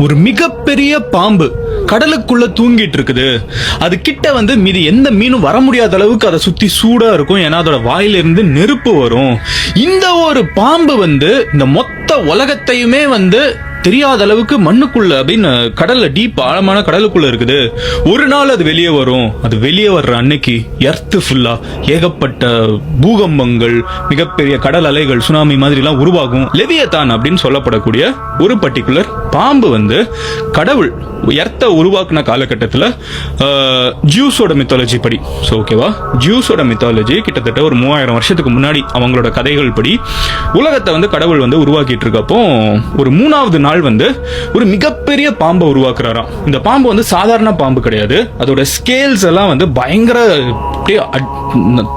ஒரு மிகப்பெரிய பாம்பு கடலுக்குள்ள தூங்கிட்டு இருக்குது அது கிட்ட வந்து மீதி எந்த மீனும் வர முடியாத அளவுக்கு அதை சுத்தி சூடா இருக்கும். ஏன்னா அதோட வாயிலிருந்து நெருப்பு வரும். இந்த ஒரு பாம்பு வந்து இந்த மொத்த உலகத்தையுமே வந்து தெரியாத அளவுக்கு மண்ணுக்குள்ள அப்படின்னு கடல்ல டீப் ஆழமான கடலுக்குள்ள இருக்குது. ஒரு நாள் அது வெளியே வரும். அது வெளியே வர்ற அன்னைக்கு எர்த்து ஃபுல்லா ஏகப்பட்ட பூகம்பங்கள் மிகப்பெரிய கடல் அலைகள் சுனாமி மாதிரி எல்லாம் உருவாகும். லெவியத்தான் அப்படின்னு சொல்லப்படக்கூடிய ஒரு பர்டிகுலர் பாம்பு வந்து கடவுள் எர்த்த உருவாக்குன காலகட்டத்தில் ஜூஸோட மித்தாலஜி படி. ஸோ ஓகேவா ஜூஸோட மித்தாலஜி கிட்டத்தட்ட ஒரு மூவாயிரம் வருஷத்துக்கு முன்னாடி அவங்களோட கதைகள் படி உலகத்தை வந்து கடவுள் வந்து உருவாக்கிட்டு இருக்கப்போ ஒரு மூணாவது நாள் வந்து ஒரு மிகப்பெரிய பாம்பை உருவாக்குறாராம். இந்த பாம்பு வந்து சாதாரண பாம்பு கிடையாது. அதோட ஸ்கேல்ஸ் எல்லாம் வந்து பயங்கர அப்படியே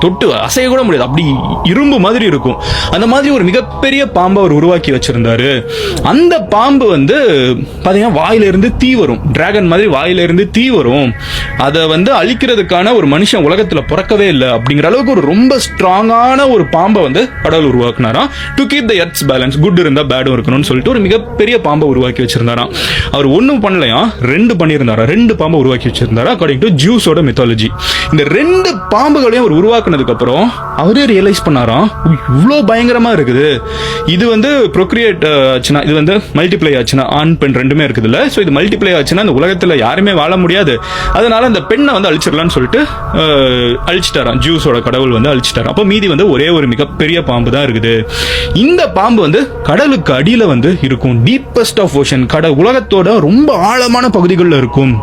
தொட்டு அசைய கூட முடியாது. அப்படி இரும்பு மாதிரி இருக்கும். அந்த மாதிரி ஒரு மிகப்பெரிய பாம்பை அவர் உருவாக்கி வச்சிருந்தாரு. அந்த பாம்பு வந்து பாத்தீங்கன்னா வாயில இருந்து தீ வரும். டிராகன் மாதிரி வாயில இருந்து தீ வரும். அதை வந்து அழிக்கிறதுக்கான ஒரு மனுஷன் உலகத்துல பிறக்கவே இல்லை அப்படிங்கிற அளவுக்கு ஒரு ரொம்ப ஸ்ட்ராங்கான ஒரு பாம்பை வந்து கடவுள் உருவாக்குனாராம். To keep the earth's balance good இருந்தா பேடும் இருக்கணும்னு சொல்லிட்டு ஒரு மிகப்பெரிய பாம்பை உருவாக்கி வச்சிருந்தாராம். அவர் ஒன்றும் பண்ணலையா? ரெண்டு பண்ணியிருந்தாரா? ரெண்டு பாம்பை உருவாக்கி வச்சிருந்தாரா? அக்கார்டிங் டு ஜூஸோட மித்தாலஜி இந்த ரெண்டு பாம்புகளையும் அவர் உருவாக்குனதுக்கு அப்புறம் அவரே ரியலைஸ் பண்ணாராம் இவ்வளோ பயங்கரமா இருக்குது. இது வந்து ப்ரொக்ரியேட் ஆச்சுன்னா இது வந்து மல்டிப்ளை ஆச்சுன்னா ஆண் பெண் ரெண்டுமே இருக்குதுல்ல. ஸோ இது மல்டிப்ளை ஆச்சுன்னா இந்த உலகத்துல யாருமே வாழ முடியாது. அதனால அந்த பெண்ணை வந்து அழிச்சிடலாம்னு சொல்லிட்டு அழிச்சிட்டாராம். ஜூஸோட கடவுள் வந்து அழிச்சிட்டாராம். அப்போ மீதி வந்து ஒரே ஒரு மிகப்பெரிய பாம்பு தான் இருக்குது. இந்த பாம்பு வந்து கடலுக்கு அடியில வந்து இருக்கும். டீப்பஸ்ட் ஆஃப் ஓஷன் கட உலகத்தோட ரொம்ப ஆழமான பகுதிகளில் இருக்கும்.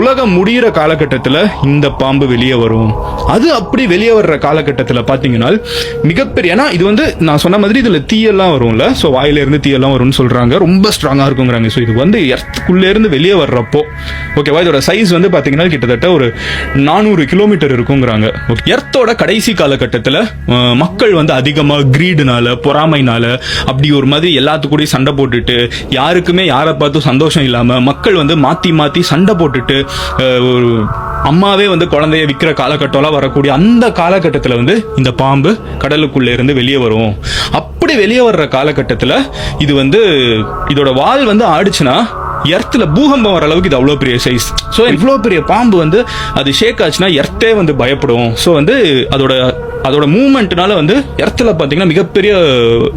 உலகம் முடியிற காலகட்டத்தில் இந்த பாம்பு வெளியே வரும். அது அப்படி வெளியே வர்ற காலகட்டத்தில் பார்த்தீங்கன்னா மிகப்பெரிய ஏன்னா இது வந்து நான் சொன்ன மாதிரி இதில் தீயெல்லாம் வரும்ல ஸோ வாயிலேருந்து தீயெல்லாம் வரும்னு சொல்கிறாங்க ரொம்ப ஸ்ட்ராங்காக இருக்குங்கிறாங்க. ஸோ இது வந்து எர்த்துக்குள்ளே இருந்து வெளியே வர்றப்போ ஓகேவா இதோட சைஸ் வந்து பார்த்தீங்கன்னா கிட்டத்தட்ட ஒரு நானூறு கிலோமீட்டர் இருக்குங்கிறாங்க. எர்த்தோட கடைசி காலகட்டத்தில் மக்கள் வந்து அதிகமாக கிரீடுனால பொறாமைனால அப்படி ஒரு மாதிரி எல்லாத்துக்கூடயும் சண்டை போட்டுட்டு யாருக்குமே யாரை பார்த்தும் சந்தோஷம் இல்லாமல் மக்கள் வந்து மாற்றி மாற்றி சண்டை போட்டுட்டு ஒரு அம்மாவே வந்து குழந்தைய விற்கிற காலகட்டம்லாம் வரக்கூடிய அந்த காலகட்டத்தில் வந்து இந்த பாம்பு கடலுக்குள்ளே இருந்து வெளியே வரும். அப்படி வெளியே வர்ற காலகட்டத்தில் இது வந்து இதோட வால் வந்து ஆடுச்சுன்னா எர்த்தில் பூகம்பம் வர அளவுக்கு இது அவ்வளோ பெரிய சைஸ் ஸோ இவ்வளோ பெரிய பாம்பு வந்து அது ஷேக் ஆச்சுன்னா எர்த்தே வந்து பயப்படும். ஸோ வந்து அதோட அதோட மூமெண்ட்னால வந்து எர்த்தில் பார்த்தீங்கன்னா மிகப்பெரிய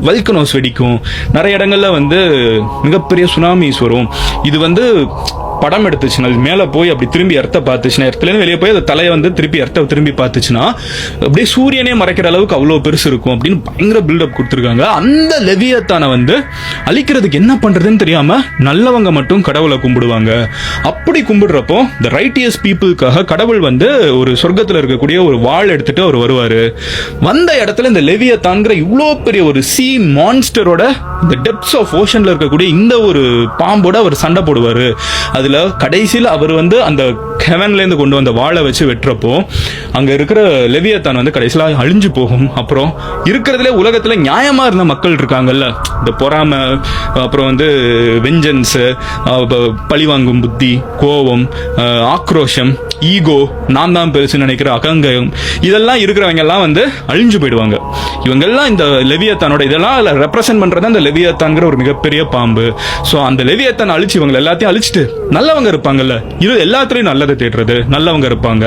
வல்கனோஸ் வெடிக்கும். நிறைய இடங்களில் வந்து மிகப்பெரிய சுனாமிஸ் வரும். இது வந்து படம் எடுத்துச்சுன்னா அது மேலே போய் அப்படி திரும்பி எர்த்த பார்த்துச்சுன்னா எர்த்துலேருந்து வெளியே போய் அந்த தலையை வந்து திருப்பி இரத்த திரும்பி பார்த்துச்சுன்னா அப்படியே சூரியனே மறைக்கிற அளவுக்கு அவ்வளோ பெருசு இருக்கும் அப்படின்னு பயங்கர பில்டப் கொடுத்துருக்காங்க. அந்த லெவியத்தானை வந்து அழிக்கிறதுக்கு என்ன பண்ணுறதுன்னு தெரியாமல் நல்லவங்க மட்டும் கடவுளை கும்பிடுவாங்க. அப்படி கும்பிடுறப்போ இந்த ரைட்டியஸ் பீப்புளுக்காக கடவுள் வந்து ஒரு சொர்க்கத்தில் இருக்கக்கூடிய ஒரு வாள் எடுத்துட்டு அவர் வருவார். வந்த இடத்துல இந்த லெவியத்தான்கிற இவ்வளோ பெரிய ஒரு சி மான்ஸ்டரோட இந்த டெப்ஸ் ஆஃப் ஓஷனில் இருக்கக்கூடிய இந்த ஒரு பாம்போட அவர் சண்டை போடுவார். அது அதில் கடைசியில் அவர் வந்து அந்த ஹெவன்லேருந்து கொண்டு வந்த வாழை வச்சு வெட்டுறப்போ அங்கே இருக்கிற லெவியத்தான் வந்து கடைசியில் அழிஞ்சு போகும். அப்புறம் இருக்கிறதுல உலகத்தில் நியாயமாக இருந்த மக்கள் இருக்காங்கல்ல. இந்த பொறாமை அப்புறம் வந்து வெஞ்சன்ஸு பழிவாங்கும் புத்தி கோபம் ஆக்ரோஷம் ஈகோ நான் தான் பெருசு நினைக்கிற அகங்கம் இதெல்லாம் இருக்கிறவங்க எல்லாம் வந்து அழிஞ்சு போயிடுவாங்க. இவங்கெல்லாம் இந்த லெவியத்தானோட இதெல்லாம் ரெப்ரசென்ட் பண்றது அந்த லெவியத்தான்ங்கிற ஒரு மிகப்பெரிய பாம்பு. ஸோ அந்த லெவியத்தான் அழிச்சு இவங்க எல்லாத்தையும் அழிச்சிட்டு நல்லவங்க இருப்பாங்கல்ல. இது எல்லாத்துலேயும் நல்லதை தேடுறது. நல்லவங்க இருப்பாங்க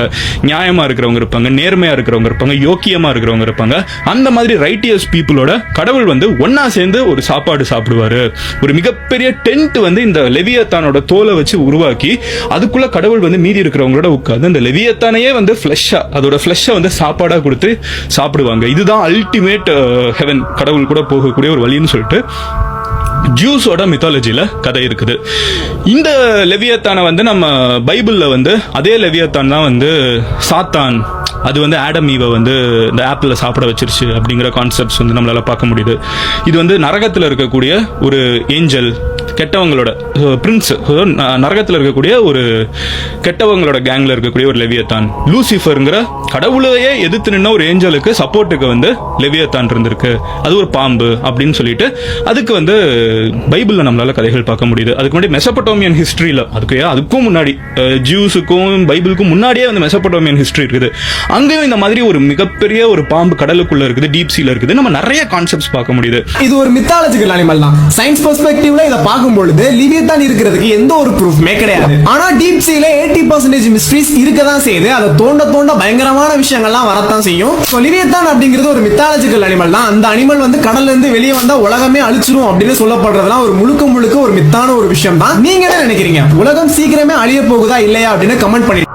நியாயமா இருக்கிறவங்க இருப்பாங்க நேர்மையா இருக்கிறவங்க இருப்பாங்க யோக்கியமா இருக்கிறவங்க இருப்பாங்க. அந்த மாதிரி ரைட்டியஸ் பீப்புளோட கடவுள் வந்து ஒன்னா சேர்ந்து ஒரு சாப்பாடு சாப்பிடுவாரு. ஒரு மிகப்பெரிய டென்ட் வந்து இந்த லெவியத்தானோட தோலை வச்சு உருவாக்கி அதுக்குள்ள கடவுள் வந்து மீதி இருக்கிறவங்களோட உட்காந்து அந்த லெவியத்தானையே வந்து ஃப்ளஷ்ஷாக அதோட ஃப்ளஷ்ஷை வந்து சாப்பாடாக கொடுத்து சாப்பிடுவாங்க. இதுதான் அல்டிமேட் ஹெவன் கடவுள் கூட போகக்கூடிய ஒரு வழின்னு சொல்லிட்டு ஜூஸோட மித்தாலஜியில் கதை இருக்குது. இந்த லெவியத்தானை வந்து நம்ம பைபிளில் வந்து அதே லெவியத்தான் தான் வந்து சாத்தான் அது வந்து ஆடம் ஈவை வந்து இந்த ஆப்பில் சாப்பிட வச்சிருச்சு அப்படிங்கிற கான்செப்ட்ஸ் வந்து நம்மளால் பார்க்க முடியுது. இது வந்து நரகத்தில் இருக்கக்கூடிய ஒரு ஏஞ்சல் கெட்டவங்களோட பிரின்ஸ் நரகத்தில் இருக்கக்கூடிய ஒரு கெட்டவங்களோட கேங்ல இருக்கக்கூடிய ஒரு லெவியத்தான். லூசிஃபருங்கிற கடவுளையே எதிர்த்து நின்ன ஒரு ஏஞ்சலுக்கு சப்போர்ட்டுக்கு வந்து லெவியத்தான் இருந்திருக்கு. அது ஒரு பாம்பு அப்படின்னு சொல்லிட்டு அதுக்கு வந்து பைபிளில் நம்மளால கதைகள் பார்க்க முடியுது. அதுக்கு முன்னாடி மெசபட்டோமியன் ஹிஸ்ட்ரியில் அதுக்கு அதுக்கும் முன்னாடி ஜூஸுக்கும் பைபிளுக்கும் முன்னாடியே வந்து மெசபட்டோமியன் ஹிஸ்டரி இருக்குது. அங்கேயும் இந்த மாதிரி ஒரு மிகப்பெரிய ஒரு பாம்பு கடலுக்குள்ள இருக்குது டீப் சீல இருக்குது. நம்ம நிறைய கான்செப்ட்ஸ் பார்க்க முடியுது. இது ஒரு மித்தாலஜிக்கல் அனிமல் தான். சயின்ஸ் பெர்ஸ்பெக்டிவ்ல இதை பார்க்கும்போது பார்க்கும் பொழுது லிவியத்தான் இருக்கிறதுக்கு எந்த ஒரு ப்ரூஃப்மே கிடையாது. ஆனா டீப் சீல எயிட்டி பர்சன்டேஜ் மிஸ்ட்ரிஸ் இருக்க தான் செய்யுது. அதை தோண்ட தோண்ட பயங்கரமான விஷயங்கள்லாம் வரத்தான் செய்யும். ஸோ லிவியத்தான் அப்படிங்கிறது ஒரு மித்தாலஜிக்கல் அனிமல் தான். அந்த அனிமல் வந்து கடல்ல இருந்து வெளியே வந்தா உலகமே அழிச்சிரும் அப்படின்னு சொல்லப்படுறதுலாம் ஒரு முழுக்க முழுக்க ஒரு மித்தான ஒரு விஷயம் தான் நீங்க என்ன நினைக்கிறீங்க? உலகம் சீக்கிரமே அழிய போகுதா இல்லையா அப்படின்னு கமெண்ட் பண்ணி